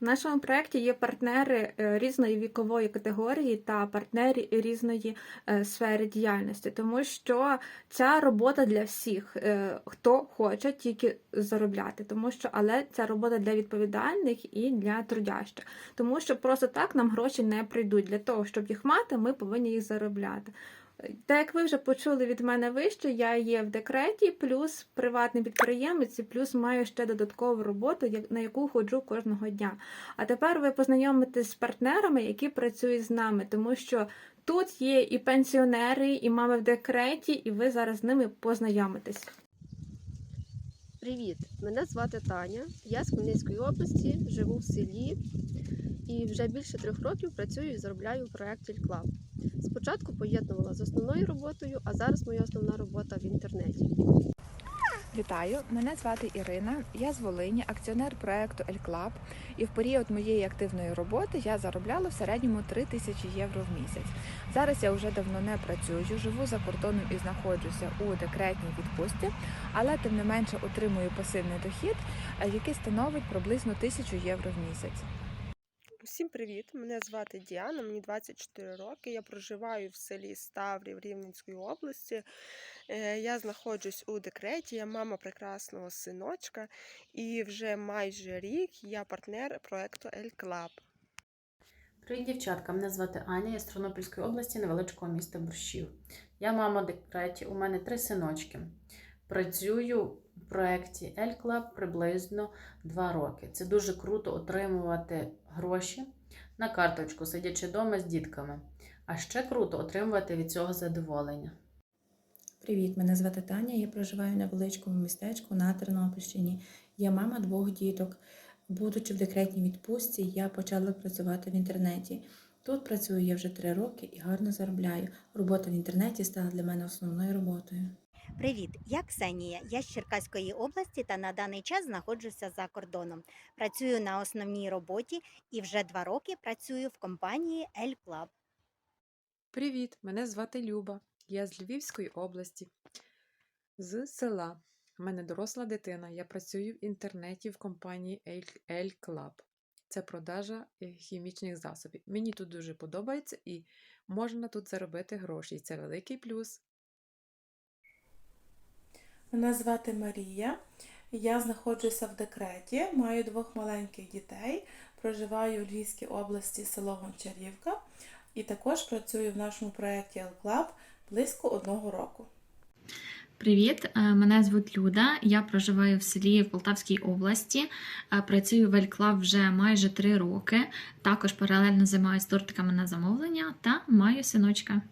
В нашому проєкті є партнери е, різної вікової категорії та партнери різної е, сфери діяльності, тому що ця робота для всіх, е, хто хоче тільки заробляти, тому що але ця робота для відповідальних і для трудящих, тому що просто так нам гроші не прийдуть. Для того, щоб їх мати, ми повинні їх заробляти. Та як ви вже почули від мене вище, я є в декреті, плюс приватний підприємець, і плюс маю ще додаткову роботу, на яку ходжу кожного дня. А тепер ви познайомитесь з партнерами, які працюють з нами, тому що тут є і пенсіонери, і мами в декреті, і ви зараз з ними познайомитесь. Привіт! Мене звати Таня. Я з Хмельницької області, живу в селі і вже більше трьох років працюю і заробляю в проєкті Club. Спочатку поєднувала з основною роботою, а зараз моя основна робота в інтернеті. Вітаю, мене звати Ірина. Я з Волині, акціонер проекту Ель Клаб. І в період моєї активної роботи я заробляла в середньому 3 тисячі євро в місяць. Зараз я вже давно не працюю, живу за кордоном і знаходжуся у декретній відпустці, але тим не менше отримую пасивний дохід, е, який становить приблизно тисячу євро в місяць. Усім привіт! Мене звати Діана, мені 24 роки. Я проживаю в селі Ставрів Рівненської області. Е, Я знаходжусь у декреті, я мама прекрасного синочка, і вже майже рік я партнер проекту Ель Клаб. Привіт, дівчатка! Мене звати Аня, я з Тернопільської області, невеличкого міста Борщів. Я мама декреті, у мене три синочки. Працюю в проєкті Ель Club приблизно два роки. Це дуже круто отримувати гроші на карточку, сидячи вдома з дітками. А ще круто отримувати від цього задоволення. Привіт, мене звати Таня. Я проживаю на величкому містечку на Тернопільщині. Я мама двох діток. Будучи в декретній відпустці, я почала працювати в інтернеті. Тут працюю я вже три роки і гарно заробляю. Робота в інтернеті стала для мене основною роботою. Привіт, я Ксенія. Я з Черкаської області та на даний час знаходжуся за кордоном. Працюю на основній роботі і вже два роки працюю в компанії Ель Club. Привіт! Мене звати Люба. Я з Львівської області, з села. У мене доросла дитина. Я працюю в інтернеті в компанії El Club. Це продажа е, хімічних засобів. Мені тут дуже подобається і можна тут заробити гроші. Це великий плюс. Мене звати Марія. Я знаходжуся в декреті, маю двох маленьких дітей, проживаю у Львівській області, село Гончарівка, і також працюю в нашому проєкті El Club близько одного року. Привіт, е, мене звуть Люда. Я проживаю в селі в Полтавській області. Е, Працюю в Ель-Клаб вже майже три роки. Також паралельно займаюся тортиками на замовлення та маю синочка.